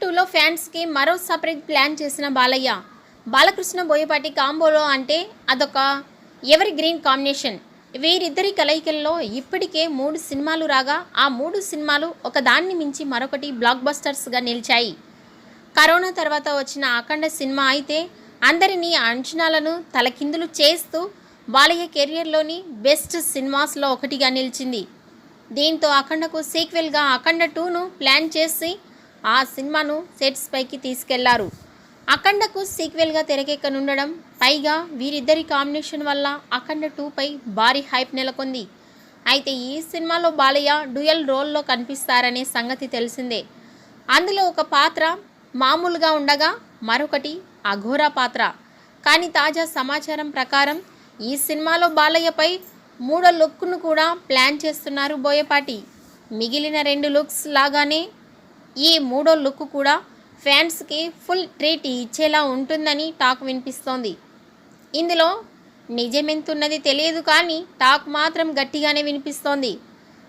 టూలో ఫ్యాన్స్కి మరో సపరేట్ ప్లాన్ చేసిన బాలయ్య. బాలకృష్ణ బోయపాటి కాంబోలో అంటే అదొక ఎవరి గ్రీన్ కాంబినేషన్ వీరిద్దరి కలయికల్లో ఇప్పటికే మూడు సినిమాలు రాగా ఆ మూడు సినిమాలు ఒకదాన్ని మించి మరొకటి బ్లాక్ బస్టర్స్గా నిలిచాయి. కరోనా తర్వాత వచ్చిన అఖండ సినిమా అయితే అందరినీ అంచనాలను తలకిందులు చేస్తూ బాలయ్య కెరియర్లోని బెస్ట్ సినిమాస్లో ఒకటిగా నిలిచింది. దీంతో అఖండకు సీక్వెల్గా అఖండ టూను ప్లాన్ చేసి ఆ సినిమాను సెట్స్ పైకి తీసుకెళ్ళారు. అఖండకు సీక్వెల్గా తెరకెక్కనుండడం పైగా వీరిద్దరి కాంబినేషన్ వల్ల అఖండ టూపై భారీ హైప్ నెలకొంది. అయితే ఈ సినిమాలో బాలయ్య డ్యూయల్ రోల్లో కనిపిస్తారనే సంగతి తెలిసిందే. అందులో ఒక పాత్ర మామూలుగా ఉండగా మరొకటి అఘోరా పాత్ర. కానీ తాజా సమాచారం ప్రకారం ఈ సినిమాలో బాలయ్యపై మూడో లుక్ను కూడా ప్లాన్ చేస్తున్నారు బోయపాటి. మిగిలిన రెండు లుక్స్ లాగానే ఈ మూడో లుక్ కూడా ఫ్యాన్స్కి ఫుల్ ట్రీట్ ఇచ్చేలా ఉంటుందని టాక్ వినిపిస్తోంది. ఇందులో నిజమెంతున్నది తెలియదు కానీ టాక్ మాత్రం గట్టిగానే వినిపిస్తోంది.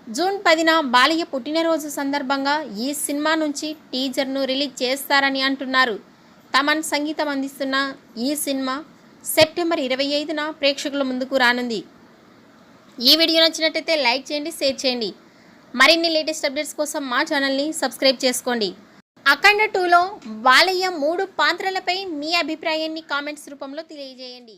జూన్ పదిన బాలయ్య పుట్టినరోజు సందర్భంగా ఈ సినిమా నుంచి టీజర్ను రిలీజ్ చేస్తారని అంటున్నారు. తమన్ సంగీతం అందిస్తున్న ఈ సినిమా సెప్టెంబర్ ఇరవై ఐదున ప్రేక్షకుల ముందుకు రానుంది. ఈ వీడియో నచ్చినట్టయితే లైక్ చేయండి షేర్ చేయండి. మరిన్ని లేటెస్ట్ అప్డేట్స్ కోసం మా ఛానల్ని సబ్స్క్రైబ్ చేసుకోండి. అఖండ టూలో బాలయ్య మూడు పాత్రలపై మీ అభిప్రాయాన్ని కామెంట్స్ రూపంలో తెలియజేయండి.